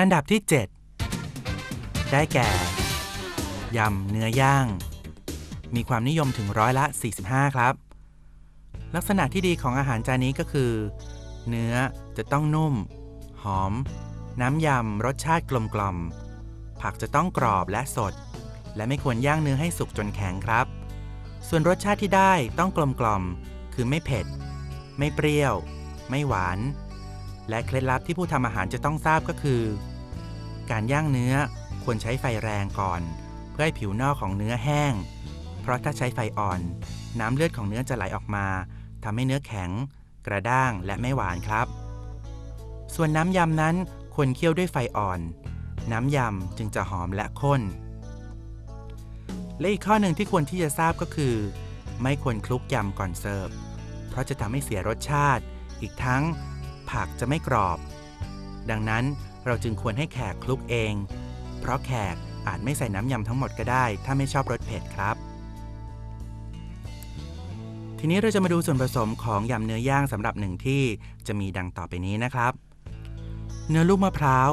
อันดับที่ 7 ได้แก่ ยำเนื้อย่าง มีความนิยมถึงร้อยละ 45 ครับ ลักษณะที่ดีของอาหารจานนี้ก็คือ เนื้อจะต้องนุ่ม หอม น้ำยำรสชาติกลมกล่อม ผักจะต้องกรอบและสด และไม่ควรย่างเนื้อให้สุกจนแข็งครับ ส่วนรสชาติที่ได้ต้องกลมกล่อม คือไม่เผ็ด ไม่เปรี้ยว ไม่หวาน และเคล็ดลับที่ผู้ทำอาหารจะต้องทราบก็คือ การย่างเนื้อควรใช้ไฟแรงก่อน เพื่อให้ผิวนอกของเนื้อแห้ง เพราะถ้าใช้ไฟอ่อน น้ำเลือดของเนื้อจะไหลออกมาทำให้เนื้อแข็ง กระด้างและไม่หวานครับ ส่วนน้ำยำนั้นควรเคี่ยวด้วยไฟอ่อน น้ำยำจึงจะหอมและข้น และอีกข้อหนึ่งที่ควรที่จะทราบก็คือ ไม่ควรคลุกยำก่อนเสิร์ฟ เพราะจะทำให้เสียรสชาติ อีกทั้ง ผักจะไม่กรอบ ดังนั้นเราจึงควรให้แขกคลุกเอง เพราะแขกอาจไม่ใส่น้ำยำทั้งหมดก็ได้ ถ้าไม่ชอบรสเผ็ดครับ ทีนี้เราจะมาดูส่วนผสมของยำเนื้อย่างสำหรับหนึ่งที่จะมีดังต่อไปนี้นะครับ เนื้อลูกมะพร้าว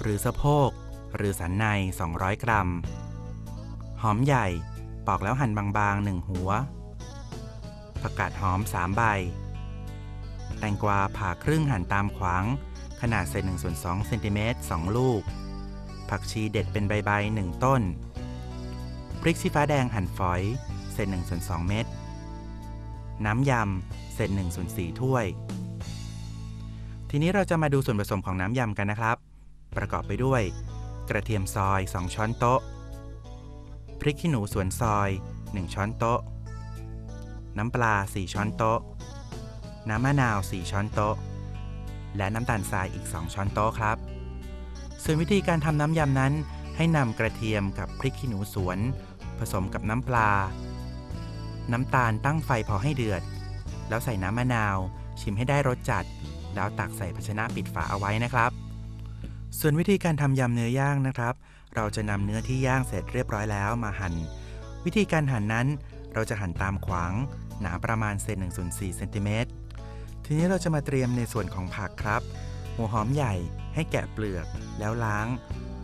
หรือสะโพก หรือสันใน 200 กรัม หอมใหญ่ ปอกแล้วหั่นบางๆ 1 หัว ผักกาดหอม 3 ใบ แตงกวาผ่าครึ่งหั่นตามขวาง ขนาดเศษ1ส่วน2เซนติเมตร2ลูก ผักชีเด็ดเป็นใบๆ1ต้น พริกชี้ฟ้าแดงหั่นฝอย เศษ1ส่วน2เม็ด น้ำยำ เศษ1ส่วน4ถ้วย ทีนี้เราจะมาดูส่วนผสมของน้ำยำกันนะครับ ประกอบไปด้วย กระเทียมซอย 2 ช้อนโต๊ะ พริกขี้หนูสวนซอย 1 ช้อนโต๊ะ น้ำปลา 4 ช้อนโต๊ะ น้ำมะนาว 4 ช้อนโต๊ะ และน้ำตาลทรายอีก 2 ช้อนโต๊ะครับ ส่วนวิธีการทำน้ำยำนั้น ให้นำกระเทียมกับพริกขี้หนูสวน ผสมกับน้ำปลา น้ำตาลตั้งไฟพอให้เดือด แล้วใส่น้ำมะนาว ชิมให้ได้รสจัด แล้วตักใส่ภาชนะปิดฝาเอาไว้นะครับ ส่วนวิธีการทำยำเนื้อย่างนะครับ เราจะนำเนื้อที่ย่างเสร็จเรียบร้อยแล้วมาหัน่น วิธีการหั่นนั้น เราจะหั่นตามขวาง หนาประมาณเศษ1ส่วน4เซนติเมตร ทีนี้เราจะมาเตรียมในส่วนของผักครับ หัวหอมใหญ่ให้แกะเปลือก แล้วล้าง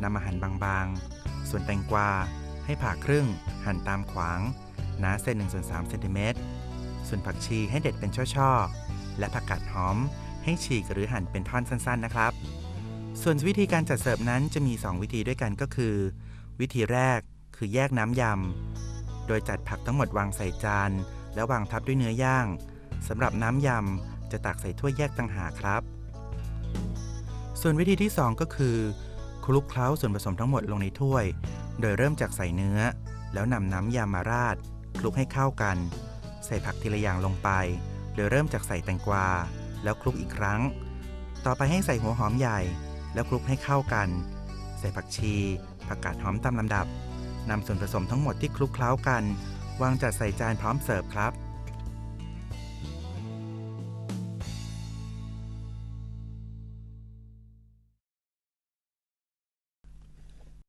นำมาหั่นบางๆ ส่วนแตงกวา ให้ผ่าครึ่ง หั่นตามขวางหนาเศษ1ส่วน3เซนติเมตรส่วนผักชีให้เด็ดเป็นช่อๆ และผักกาดหอมให้ฉีกหรือหั่นเป็นท่อนสั้นๆนะครับ ส่วนวิธีการจัดเสิร์ฟนั้นจะมี 2 วิธีด้วยกันก็คือ วิธีแรกคือแยกน้ำยำ โดยจัดผักทั้งหมดวางใส่จาน แล้ววางทับด้วยเนื้อย่างสำหรับน้ำยำ จะตักใส่ถ้วยแยกต่างหากครับ ส่วนวิธีที่ 2 ก็คือคลุกเคล้าส่วนผสมทั้งหมดลงในถ้วย โดยเริ่มจากใส่เนื้อ แล้วนำน้ำยำมาราดคลุกให้เข้ากัน ใส่ผักทีละอย่างลงไป โดยเริ่มจากใส่แตงกวา แล้วคลุกอีกครั้ง ต่อไปให้ใส่หัวหอมใหญ่ แล้วคลุกให้เข้ากัน ใส่ผักชีผักกาดหอมตามลำดับนำส่วนผสมทั้งหมดที่คลุกเคล้ากัน วางจัดใส่จานพร้อมเสิร์ฟครับ